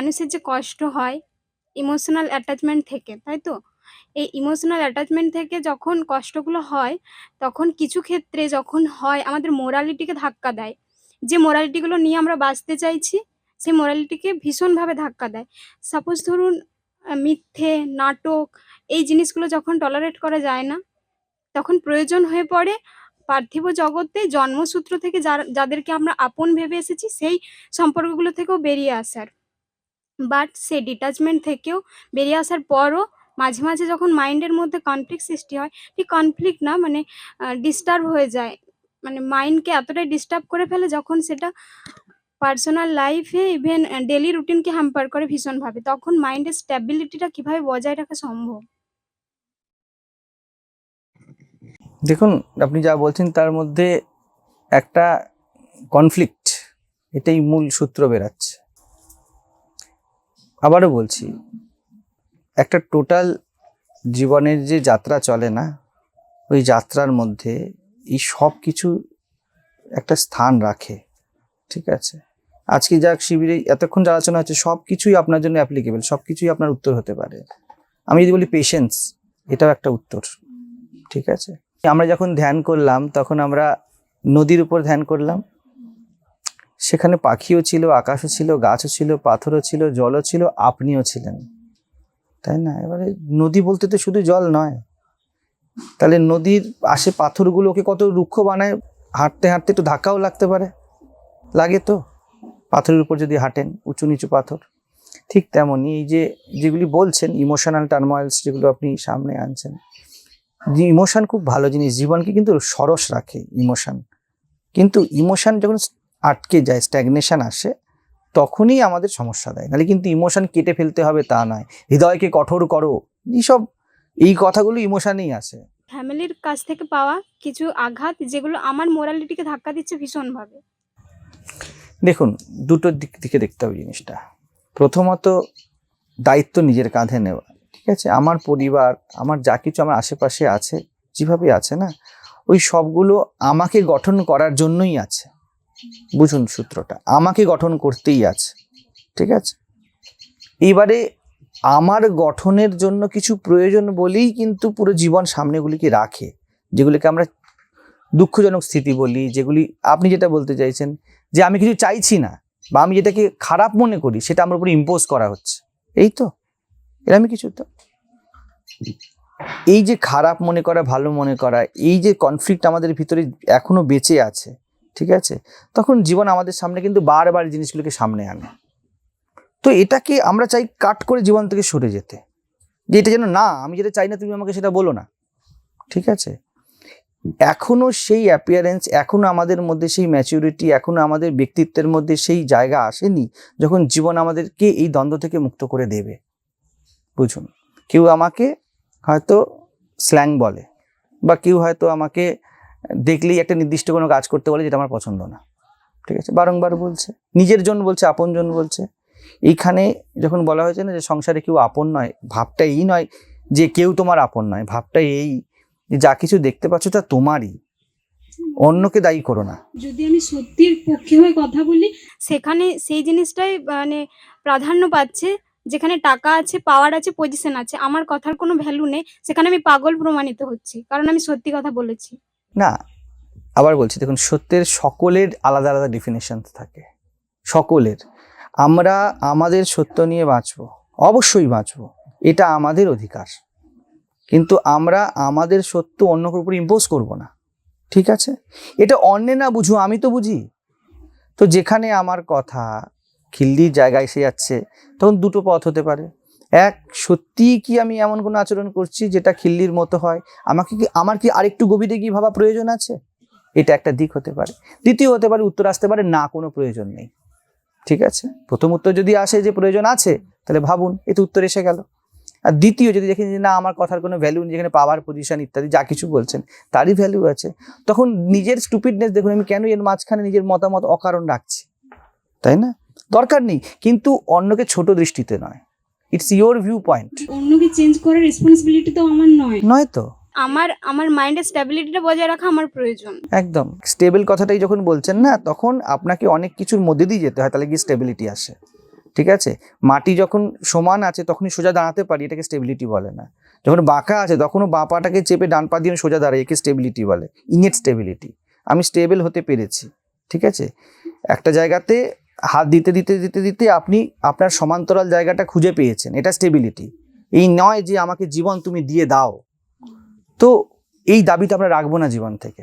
মানুষের যে কষ্ট হয় ইমোশনাল অ্যাটাচমেন্ট থেকে, তাই তো? এই ইমোশনাল অ্যাটাচমেন্ট থেকে যখন কষ্টগুলো হয়, তখন কিছু ক্ষেত্রে যখন হয়, আমাদের মোরালিটিকে ধাক্কা দেয়। যে মোরালিটিগুলো নিয়ে আমরা বাঁচতে চাইছি, সেই মোরালিটিকে ভীষণভাবে ধাক্কা দেয়। সাপোজ ধরুন মিথ্যে, নাটক, এই জিনিসগুলো যখন টলারেট করা যায় না, তখন প্রয়োজন হয়ে পড়ে পার্থিব জগতে জন্মসূত্র থেকে যাদেরকে আমরা আপন ভেবে এসেছি, সেই সম্পর্কগুলো থেকেও বেরিয়ে আসার। বাট সেই ডিটাচমেন্ট থেকেও বেরিয়ে আসার পরও মাঝে মাঝে যখন মাইন্ডের মধ্যে কনফ্লিক্ট সৃষ্টি হয়, ঠিক কনফ্লিক্ট না মানে ডিস্টার্ব হয়ে যায়। মানে মাইন্ডকে এতটাই ডিস্টার্ব করে ফেলে যখন সেটা পার্সোনাল লাইফে ইভেন ডেলি রুটিনকে হ্যাম্পার করে ভীষণভাবে, তখন মাইন্ডের স্ট্যাবিলিটিটা কীভাবে বজায় রাখা সম্ভব? দেখুন, আপনি যা বলছেন তার মধ্যে একটা কনফ্লিক্ট এটাই মূল সূত্র বেরাচ্ছে। আবারও বলছি, একটা টোটাল জীবনের যে যাত্রা চলে না, ওই যাত্রার মধ্যে এই সব কিছু একটা স্থান রাখে, ঠিক আছে? আজকে যাক শিবিরে এতক্ষণ যা আলোচনা হচ্ছে, সব কিছুই আপনার জন্য অ্যাপ্লিকেবল সব কিছুই আপনার উত্তর হতে পারে। আমি যদি বলি পেশেন্স এটাও একটা উত্তর, ঠিক আছে? আমরা যখন ধ্যান করলাম, তখন আমরা নদীর উপর ধ্যান করলাম সেখানে পাখিও ছিল, আকাশও ছিল, গাছও ছিল, পাথরও ছিল, জলও ছিল, আপনিও ছিলেন। তাই না? এবারে নদী বলতে তো শুধু জল নয়। তাহলে নদীর আশে পাথরগুলোকে কত রুক্ষ বানায়? হাঁটতে হাঁটতে একটু ধাক্কাও লাগতে পারে। লাগে তো। পাথরের উপর যদি হাঁটেন, উঁচু নিচু পাথর। ঠিক তেমনই এই যে যেগুলি বলছেন ইমোশনাল টার্ময়েলস যেগুলো আপনি সামনে আনছেন। যে ইমোশন খুব ভালো জিনিস। জীবনকে কিন্তু সরস রাখে ইমোশন কিন্তু ইমোশন যখন আটকে যায় স্ট্যাগনেশন আসে তখনই আমাদের সমস্যা দেয়। নাহলে কিন্তু ইমোশন কেটে ফেলতে হবে তা নয়। হৃদয়কে কঠোর করো। এইসব এই কথাগুলো ইমোশনেই আসে। ফ্যামিলির কাছ থেকে পাওয়া কিছু আঘাত যেগুলো আমার মোরালিটিকে ধাক্কা দিচ্ছে ভীষণভাবে। দেখুন দুটো দিক থেকে দেখতে হবে জিনিসটা। প্রথমত দায়িত্ব নিজের কাঁধে নেওয়া ঠিক আছে? আমার পরিবার আমার যা কিছু আমার আশেপাশে আছে যেভাবে আছে না? ওই সবগুলো আমাকে গঠন করার জন্যই আছে। বুঝুন সূত্রটা। আমাকে গঠন করতেই আছে, ঠিক আছে? এইবারে আমার গঠনের জন্য কিছু প্রয়োজন বলেই কিন্তু পুরো জীবন সামনেগুলিকে রাখে, যেগুলিকে আমরা দুঃখজনক স্থিতি বলি, যেগুলি আপনি যেটা বলতে চাইছেন যে আমি কিছু চাইছি না বা আমি যেটাকে খারাপ মনে করি সেটা আমার উপরে ইম্পোজ করা হচ্ছে। এই তো? এরকমই কিছু তো? এই যে খারাপ মনে করা, ভালো মনে করা, এই যে কনফ্লিক্ট আমাদের ভিতরে এখনও বেঁচে আছে ঠিক আছে? তখন জীবন আমাদের সামনে কিন্তু বারবার জিনিসগুলোকে সামনে আনে। তো এটাকে আমরা চাই কাট করে জীবন থেকে সরে যেতে। যে এটা যেন না, আমি যেটা চাই না, তুমি আমাকে সেটা বলো না। ঠিক আছে? এখনও সেই অ্যাপিয়ারেন্স এখনও আমাদের মধ্যে সেই ম্যাচিউরিটি এখনও আমাদের ব্যক্তিত্বের মধ্যে সেই জায়গা আসেনি যখন জীবন আমাদেরকে এই দ্বন্দ্ব থেকে মুক্ত করে দেবে। বুঝুন? কেউ আমাকে হয়তো স্ল্যাং বলে বা কেউ হয়তো আমাকে দেখলেই একটা নির্দিষ্ট কোনো কাজ করতে বলে যেটা আমার পছন্দ না। ঠিক আছে? বারংবার বলছে। নিজের জন বলছে, আপন জন বলছে। এইখানে যখন বলা হয়েছে না যে সংসারে কেউ আপন নয়, ভাবটা এই নয় যে কেউ তোমার আপন নয়, ভাবটা এই যে যা কিছু দেখতে পাচ্ছ তা তোমারই। অন্যকে দায়ী করো না। যদি আমি সত্যির পক্ষে হয়ে কথা বলি, সেখানে সেই জিনিসটাই মানে প্রাধান্য পাচ্ছে, যেখানে টাকা আছে পাওয়ার আছে পজিশন আছে, আমার কথার কোনো ভ্যালু নেই, সেখানে আমি পাগল প্রমাণিত হচ্ছি, কারণ আমি সত্যি কথা বলেছি। না, আবার বলছি, দেখুন, সত্যের সকলের আলাদা আলাদা ডেফিনেশন থাকে। সকলের। আমরা আমাদের সত্য নিয়ে বাঁচবো, অবশ্যই বাঁচবো, এটা আমাদের অধিকার। কিন্তু আমরা আমাদের সত্য অন্য উপর ইম্পোজ করব না, ঠিক আছে? এটা অন্যে না বুঝো আমি তো বুঝি। তো যেখানে আমার কথা খিল্লির জায়গায় এসে যাচ্ছে, তখন দুটো পথ হতে পারে। এক, সত্যিই কি আমি এমন কোনো আচরণ করছি যেটা খিল্লির মতো হয়? আমাকে কি, আমার কি আরেকটু গভীরে গিয়ে ভাবা প্রয়োজন আছে? এটা একটা দিক হতে পারে। দ্বিতীয় হতে পারে, উত্তর আসতে পারে, না, কোনো প্রয়োজন নেই। ঠিক আছে? প্রথম উত্তর যদি আসে যে প্রয়োজন আছে, তাহলে ভাবুন এতে উত্তর এসে গেল। আর দ্বিতীয় যদি দেখেন যে না, আমার কথার কোনো ভ্যালু নেই, যেখানে পাওয়ার পজিশন ইত্যাদি, যা কিছু বলছেন, তারই ভ্যালু আছে, তখন নিজের স্টুপিডনেস দেখুন, আমি কেন এর মাঝখানে নিজের মতামত অকারণ রাখছি? তাই না? দরকার নেই। কিন্তু অন্যকে ছোট দৃষ্টিতে নয়। ইটস ইয়োর ভিউ পয়েন্ট অন্যকে চেঞ্জ করার রেসপন্সিবিলিটি তো আমার নয়। নয় তো? আমার আমার মাইন্ডের স্টেবিলিটিটা বজায় রাখা আমার প্রয়োজন। একদম। স্টেবল কথাটাই যখন বলছেন না তখন আপনাকে অনেক কিছুর মধ্যে দিয়ে যেতে হয় তাহলে গিয়ে স্টেবিলিটি আসে। ঠিক আছে? মাটি যখন সমান আছে তখনই সোজা দাঁড়াতে পারি এটাকে স্টেবিলিটি বলে না। যখন বাঁকা আছে তখনও বাঁ পাটাকে চেপে ডান পা দিয়ে সোজা দাঁড়াই একে স্টেবিলিটি বলে। ইনেট স্টেবিলিটি আমি স্টেবল হতে পেরেছি। ঠিক আছে? একটা জায়গাতে হাত দিতে দিতে দিতে দিতে আপনি আপনার সমান্তরাল জায়গাটা খুঁজে পেয়েছেন, এটা স্টেবিলিটি এই নয় যে আমাকে জীবন তুমি দিয়ে দাও। তো এই দাবিটা আমরা রাখব না জীবন থেকে।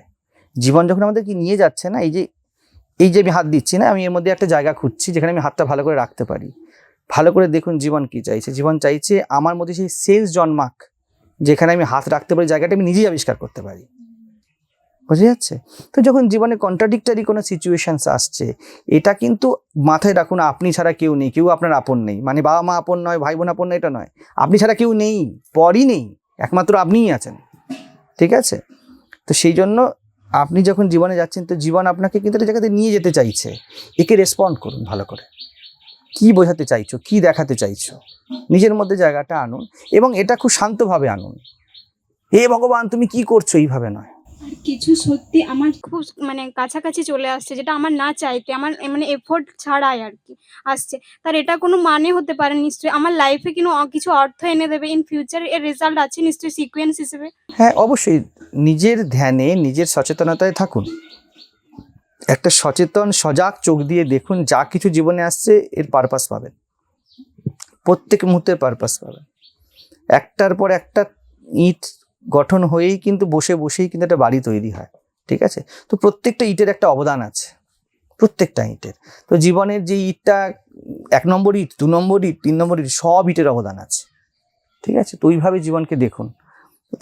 জীবন যখন আমাদেরকে নিয়ে যাচ্ছে না, এই যে এই যে আমি হাত দিচ্ছি না, আমি এর মধ্যে একটা জায়গা খুঁজছি যেখানে আমি হাতটা ভালো করে রাখতে পারি। ভালো করে দেখুন জীবন কি চাইছে। জীবন চাইছে আমার মধ্যে সেই সেন্স জন্মাক, যেখানে আমি হাত রাখতে পারি, জায়গাটা আমি নিজেই আবিষ্কার করতে পারি। বুঝে যাচ্ছে? তো যখন জীবনে কন্ট্রাডিক্টারি কোনো সিচুয়েশানস আসছে, এটা কিন্তু মাথায় রাখুন, আপনি ছাড়া কেউ নেই, কেউ আপনার আপন নেই। মানে বাবা মা আপন নয়, ভাই বোন আপন নয়, এটা নয়। আপনি ছাড়া কেউ নেই, পরই নেই, একমাত্র আপনিই আছেন। ঠিক আছে? তো সেই জন্য আপনি যখন জীবনে যাচ্ছেন, তো জীবন আপনাকে কিন্তু একটা জায়গাতে নিয়ে যেতে চাইছে। একে রেসপন্ড করুন ভালো করে। কি বোঝাতে চাইছো? কি দেখাতে চাইছো? নিজের মধ্যে জায়গাটা আনুন এবং এটা খুব শান্তভাবে আনুন। হে ভগবান, তুমি কি করছ? এইভাবে নয়। আর কিছু সত্যি আমার খুব মানে কাছাকাছি চলে আসছে যেটা আমার না চাইতে আমার মানে এফোর্ট ছাড়াই আর কি আসছে। তার এটা কোনো মানে হতে পারে নিশ্চয়ই আমার লাইফে কিন্তু কিছু অর্থ এনে দেবে ইন ফিউচার এর রেজাল্ট আছে নিশ্চয়ই সিকোয়েন্স হিসেবে। হ্যাঁ অবশ্যই নিজের ধ্যানে নিজের সচেতনতায় থাকুন। একটা সচেতন সজাগ চোখ দিয়ে দেখুন যা কিছু জীবনে আসছে এর পারপাস পাবেন। প্রত্যেক মুহূর্তে পারপাস পাবেন। একটার পর একটা ইট গঠন হয়েই কিন্তু বসে বসেই কিন্তু একটা বাড়ি তৈরি হয়, ঠিক আছে? তো প্রত্যেকটা ইটের একটা অবদান আছে, প্রত্যেকটা ইটের। তো জীবনের যে ইটটা, এক নম্বর ইট, দু নম্বর ইট, তিন নম্বর ইট, সব ইটের অবদান আছে, ঠিক আছে? তো ওইভাবে জীবনকে দেখুন।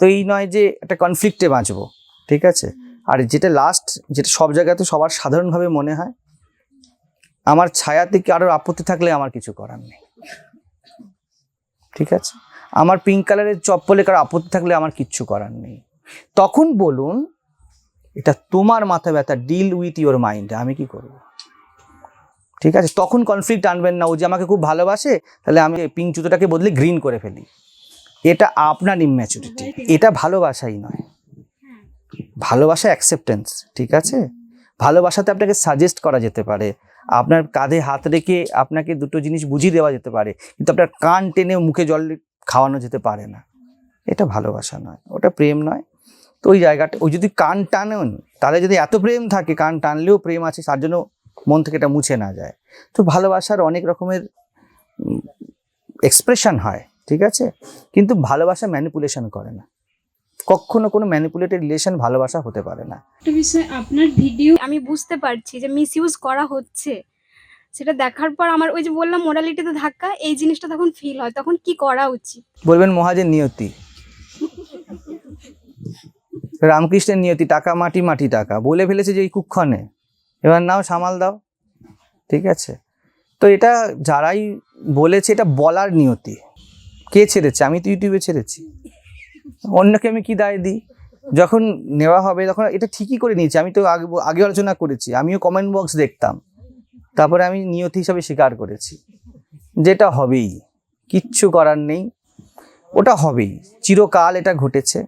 তো এই নয় যে একটা কনফ্লিক্টে বাঁচবো, ঠিক আছে? আর যেটা লাস্ট যেটা সব জায়গাতে সবার সাধারণভাবে মনে হয়, আমার ছায়া থেকে আরও আপত্তি থাকলে আমার কিছু করার নেই, ঠিক আছে? আমার পিঙ্ক কালারের চপ্পলে কারও আপত্তি থাকলে আমার কিচ্ছু করার নেই। তখন বলুন, এটা তোমার মাথা ব্যথা ডিল উইথ ইওর মাইন্ড আমি কি করব? ঠিক আছে? তখন কনফ্লিক্ট আনবেন না। ও যে আমাকে খুব ভালোবাসে, তাহলে আমি পিঙ্ক জুতোটাকে বদলে গ্রিন করে ফেলি। এটা আপনার ইম্যাচুরিটি এটা ভালোবাসাই নয়। ভালোবাসা অ্যাকসেপ্টেন্স ঠিক আছে? ভালোবাসাতে আপনাকে সাজেস্ট করা যেতে পারে। আপনার কাঁধে হাত রেখে আপনাকে দুটো জিনিস বুঝিয়ে দেওয়া যেতে পারে। কিন্তু আপনার কান টেনে মুখে জল খাওয়ানো যেতে পারে না। এটা ভালোবাসা নয়, ওটা প্রেম নয়। তো ওই জায়গাটা, ওই যদি কান টানেন, তাহলে যদি এত প্রেম থাকে, কান টানলেও প্রেম আছে, তার জন্য মন থেকে এটা মুছে না যায়। তো ভালোবাসার অনেক রকমের এক্সপ্রেশন হয়, ঠিক আছে? কিন্তু ভালোবাসা ম্যানিপুলেশন করে না। কখনো কোনো ম্যানিপুলেটেড রিলেশন ভালোবাসা হতে পারে না। একটা বিষয়, আপনার ভিডিও আমি বুঝতে পারছি যে মিসইউজ করা হচ্ছে। সেটা দেখার পর আমার ওই যে বললাম মোরালিটিতে ধাক্কা, এই জিনিসটা তখন ফিল হয়। তখন কি করা উচিত? বলবেন মহাজের নিয়তি। রামকৃষ্ণের নিয়তি, টাকা মাটি মাটি টাকা। বলে ফেলেছে যে এই কুক্ষণে। এবার নাও, সামাল দাও। ঠিক আছে? তো এটা যারাই বলেছে, এটা বলার নিয়তি। কে ছেড়েছে? আমি তো ইউটিউবে ছেড়েছি। অন্যকে আমি কি দায় দিই? যখন নেওয়া হবে, তখন এটা ঠিকই করে নিয়েছি। আমি তো আগে আগে আলোচনা করেছি। আমিও কমেন্ট বক্স দেখতাম। তারপরে আমি নিয়তি হিসাবে স্বীকার করেছি। যেটা হবেই, কিচ্ছু করার নেই। ওটা হবেই, চিরকাল এটা ঘটেছে।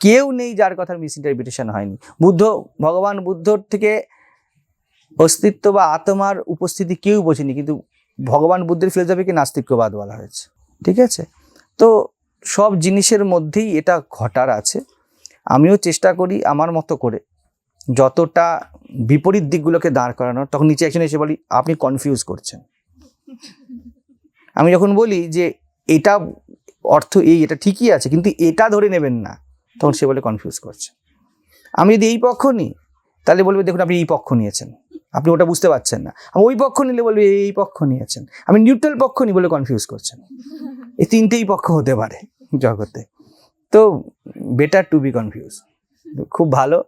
কেউ নেই যার কথার মিস ইন্টারপ্রিটেশন হয়নি। বুদ্ধ, ভগবান বুদ্ধর থেকে অস্তিত্ব বা আত্মার উপস্থিতি কেউ বোঝেনি, কিন্তু ভগবান বুদ্ধের ফিলোসফিকে নাস্তিক্যবাদ বলা হয়েছে। ঠিক আছে? তো সব জিনিসের মধ্যেই এটা ঘটার আছে। আমিও চেষ্টা করি আমার মতো করে। যতটা বিপরীত দিকগুলোকে দাঁড় করানোর তখন নিচে একজন এসে বলি, আপনি কনফিউজ করছেন। আমি যখন বলি যে, এটা অর্থ এই, এটা ঠিকই আছে, কিন্তু এটা ধরে নেবেন না, তখন সে বলে কনফিউজ করছে আমি যদি এই পক্ষ নিই, তাহলে বলবে, দেখুন, আপনি এই পক্ষ নিয়েছেন। আপনি ওটা বুঝতে পারছেন না। আমি ওই পক্ষ নিলে বলবে, এই পক্ষ নিয়েছেন। আমি নিউট্রাল পক্ষ নিই বলে কনফিউজ করছেন। এই তিনটেই পক্ষ হতে পারে জগতে। তো বেটার টু বি কনফিউজ খুব ভালো।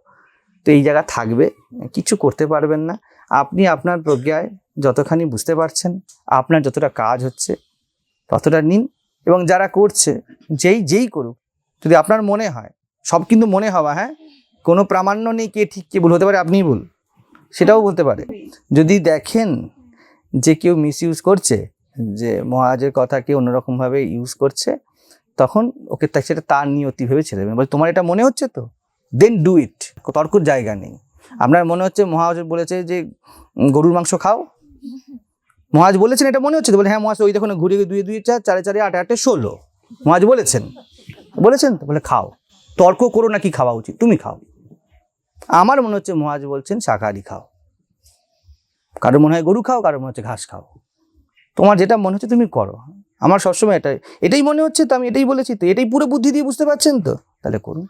তো এই জায়গা থাকবে, কিছু করতে পারবেন না। আপনি আপনার প্রজ্ঞায় যতখানি বুঝতে পারছেন, আপনার যতটা কাজ হচ্ছে, ততটা নিন এবং যারা করছে, যেই যেই করুক, যদি আপনার মনে হয়, সব কিন্তু মনে হওয়া হ্যাঁ? কোনো প্রামাণ্য নেই কে ঠিক কে ভুল, হতে পারে আপনিই ভুল, সেটাও বলতে পারে। যদি দেখেন যে কেউ মিস ইউজ করছে, যে মহারাজের কথাকে অন্যরকমভাবে ইউজ করছে, তখন ওকে সেটা তার নিয়তি ভেবে ছেড়ে দেবেন। তোমার এটা মনে হচ্ছে তো? দেন ডু ইট তর্কর জায়গা নেই। আপনার মনে হচ্ছে মহারাজ বলেছে যে গরুর মাংস খাও? মহাজ বলেছেন, এটা মনে হচ্ছে? বলে হ্যাঁ মহাজ ওই দেখুন ঘুরে দুই দুই চার, চারে চারে আট আটে ষোলো। মহাজ বলেছেন। বলেছেন তো? বলে, খাও। তর্ক করো না কি খাওয়া উচিত, তুমি খাও। আমার মনে হচ্ছে মহাজ বলছেন, শাকাহারি খাও। কারও মনে হয় গরু খাও কারও মনে হচ্ছে ঘাস খাও। তোমার যেটা মনে হচ্ছে তুমি করো। আমার সবসময় এটাই এটাই মনে হচ্ছে, তো আমি এটাই বলেছি, তো এটাই পুরো বুদ্ধি দিয়ে বুঝতে পারছেন তো? তাহলে করুন।